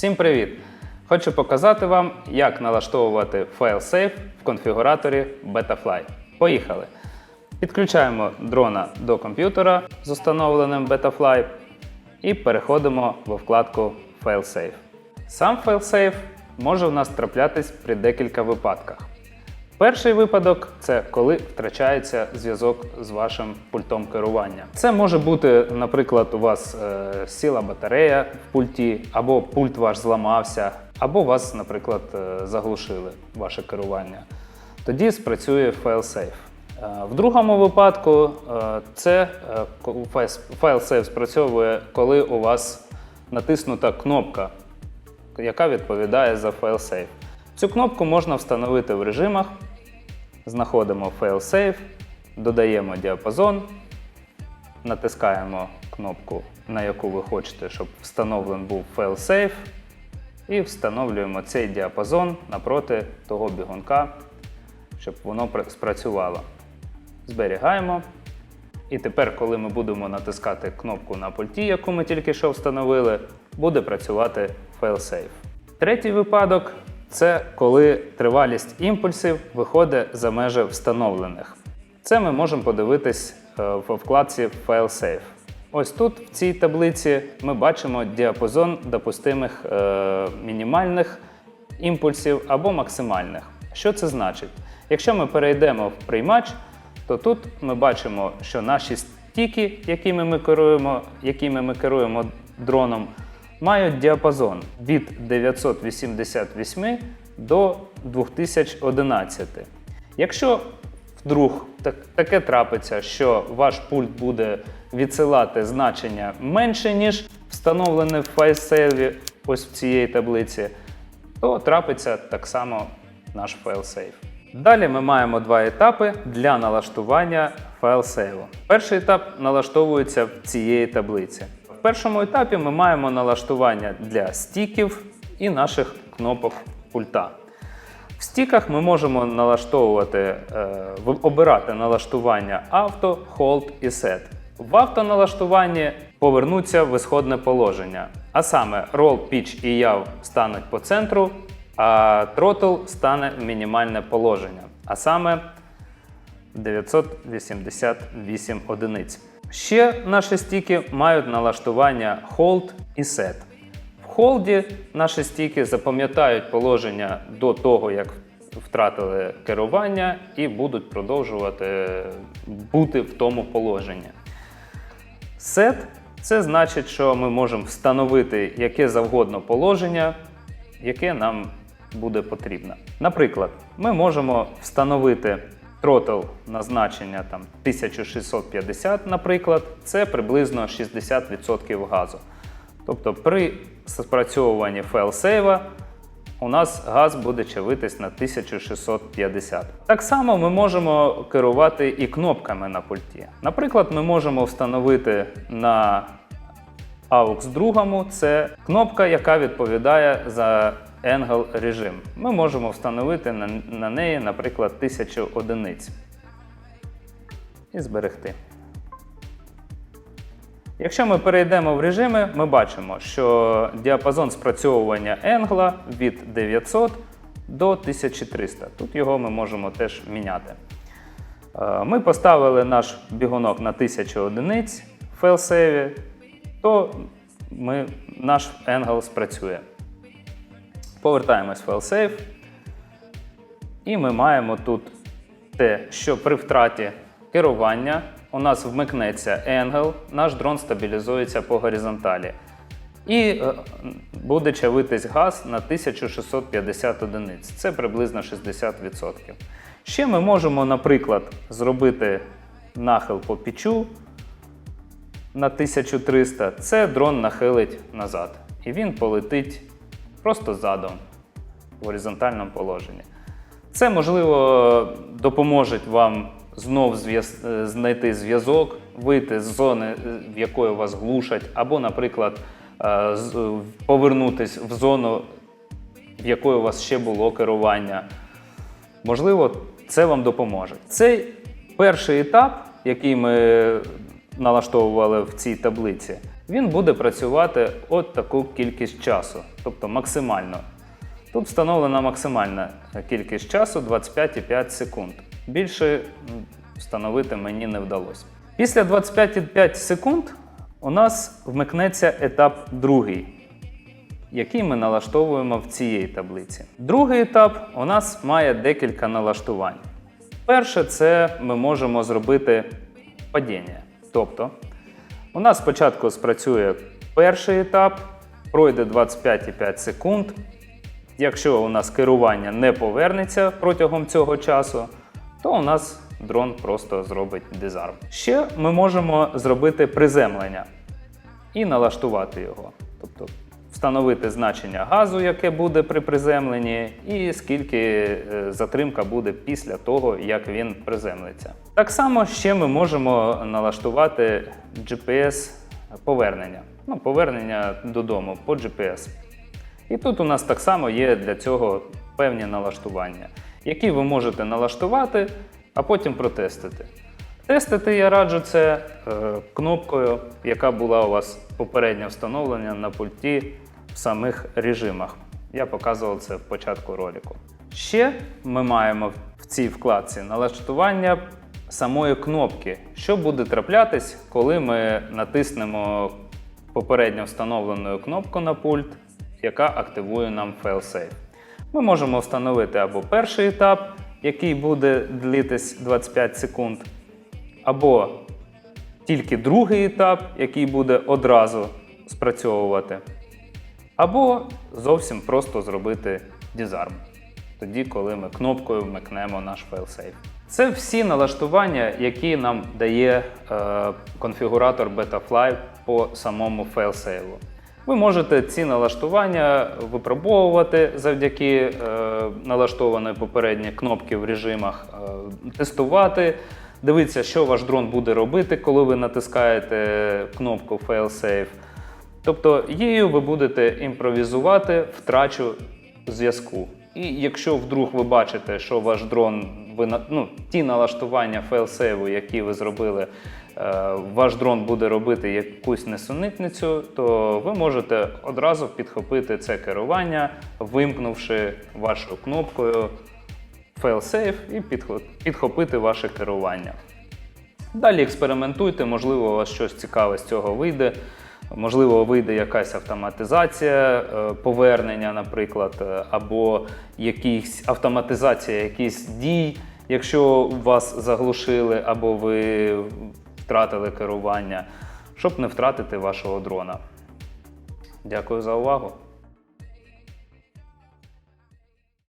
Всім привіт! Хочу показати вам, як налаштовувати FileSafe в конфігураторі Betafly. Поїхали! Підключаємо дрона до комп'ютера з установленим Betafly і переходимо во вкладку FileSafe. Сам FileSafe може в нас траплятись при декілька випадках. Перший випадок це коли втрачається зв'язок з вашим пультом керування. Це може бути, наприклад, у вас е, сіла батарея в пульті, або пульт ваш зламався, або вас, наприклад, е, заглушили ваше керування. Тоді спрацює FileSafe. Е, В другому випадку е, це е, FileSafe спрацьовує, коли у вас натиснута кнопка яка відповідає за FileSafe. Цю кнопку можна встановити в режимах. Знаходимо FileSafe, додаємо діапазон, натискаємо кнопку, на яку ви хочете, щоб встановлений був FileSafe, і встановлюємо цей діапазон напроти того бігунка, щоб воно спрацювало. Зберігаємо. І тепер, коли ми будемо натискати кнопку на пульті, яку ми тільки що встановили, буде працювати FileSafe. Третій випадок це коли тривалість імпульсів виходить за межі встановлених. Це ми можемо подивитись е, в вкладці FileSafe. Ось тут, в цій таблиці, ми бачимо діапазон допустимих е, мінімальних імпульсів або максимальних. Що це значить? Якщо ми перейдемо в приймач, то тут ми бачимо, що наші стіки, якими ми керуємо, якими ми керуємо дроном, мають діапазон від 988 до 2011. Якщо вдруг таке трапиться, що ваш пульт буде відсилати значення менше, ніж встановлене в файлсейві ось в цієї таблиці, то трапиться так само наш FileSafe. Далі ми маємо два етапи для налаштування FileSave. Перший етап налаштовується в цієї таблиці. Першому етапі ми маємо налаштування для стіків і наших кнопок пульта. В стіках ми можемо налаштовувати, е, обирати налаштування авто, hold і set. В автоналаштуванні повернуться в ісходне положення. А саме roll, pitch і яв стануть по центру, а throttle стане в мінімальне положення. А саме 988 одиниць. Ще наші стіки мають налаштування hold і set. В холді наші стіки запам'ятають положення до того, як втратили керування, і будуть продовжувати бути в тому положенні. Set це значить, що ми можемо встановити яке завгодно положення, яке нам буде потрібно. Наприклад, ми можемо встановити тротл на значення там, 1650, наприклад, це приблизно 60% газу. Тобто при спрацьовуванні файлсейва у нас газ буде чавитись на 1650. Так само ми можемо керувати і кнопками на пульті. Наприклад, ми можемо встановити на AUX другому це кнопка, яка відповідає за Angle режим. Ми можемо встановити на, на неї, наприклад, 1000 одиниць і зберегти. Якщо ми перейдемо в режими, ми бачимо, що діапазон спрацьовування енгла від 900 до 1300. Тут його ми можемо теж міняти. Е, Ми поставили наш бігунок на 1000 одиниць в фейлсейві, то ми, наш енгл спрацює. Повертаємось в FileSafe. І ми маємо тут те, що при втраті керування у нас вмикнеться енгел, наш дрон стабілізується по горизонталі. І е, буде чавитись газ на 1650 одиниць. Це приблизно 60%. Ще ми можемо, наприклад, зробити нахил по пічу на 1300. Це дрон нахилить назад. І він полетить просто задом в горизонтальному положенні. Це, можливо, допоможе вам знов е, знайти зв'язок, вийти з зони, е, в якої вас глушать, або, наприклад, е, повернутись в зону, в якої у вас ще було керування. Можливо, це вам допоможе. Цей перший етап, який ми налаштовували в цій таблиці, він буде працювати от таку кількість часу, тобто максимально. Тут встановлена максимальна кількість часу 25,5 секунд. Більше встановити мені не вдалося. Після 25,5 секунд у нас вмикнеться етап другий, який ми налаштовуємо в цій таблиці. Другий етап у нас має декілька налаштувань. Перше, це ми можемо зробити падіння. Тобто, у нас спочатку спрацює перший етап, пройде 25,5 секунд. Якщо у нас керування не повернеться протягом цього часу, то у нас дрон просто зробить дизарм. Ще ми можемо зробити приземлення і налаштувати його. Тобто встановити значення газу, яке буде при приземленні, і скільки е, затримка буде після того, як він приземлиться. Так само ще ми можемо налаштувати GPS повернення. Ну, повернення додому по GPS. І тут у нас так само є для цього певні налаштування, які ви можете налаштувати, а потім протестити. Тестити я раджу це е, кнопкою, яка була у вас попередньо встановлена на пульті самих режимах. Я показував це в початку ролику. Ще ми маємо в цій вкладці налаштування самої кнопки, що буде траплятись, коли ми натиснемо попередньо встановлену кнопку на пульт, яка активує нам failsafe. Ми можемо встановити або перший етап, який буде длитись 25 секунд, або тільки другий етап, який буде одразу спрацьовувати, або зовсім просто зробити дізарм. Тоді, коли ми кнопкою вмикнемо наш failsafe. Це всі налаштування, які нам дає е, конфігуратор Betafly по самому failsafe. Ви можете ці налаштування випробовувати завдяки е, налаштованої попередньої кнопки в режимах, е, тестувати, дивитися, що ваш дрон буде робити, коли ви натискаєте кнопку Failsafe. Тобто її ви будете імпровізувати втрачу зв'язку. І якщо вдруг ви бачите, що ваш дрон, ви ну, ті налаштування фейлсейву, які ви зробили, е, ваш дрон буде робити якусь несунитницю, то ви можете одразу підхопити це керування, вимкнувши вашу кнопкою failsafe і підхопити ваше керування. Далі експериментуйте, можливо, у вас щось цікаве з цього вийде. Можливо, вийде якась автоматизація е, повернення, наприклад, е, або якісь автоматизація якісь дій, якщо вас заглушили або ви втратили керування, щоб не втратити вашого дрона. Дякую за увагу.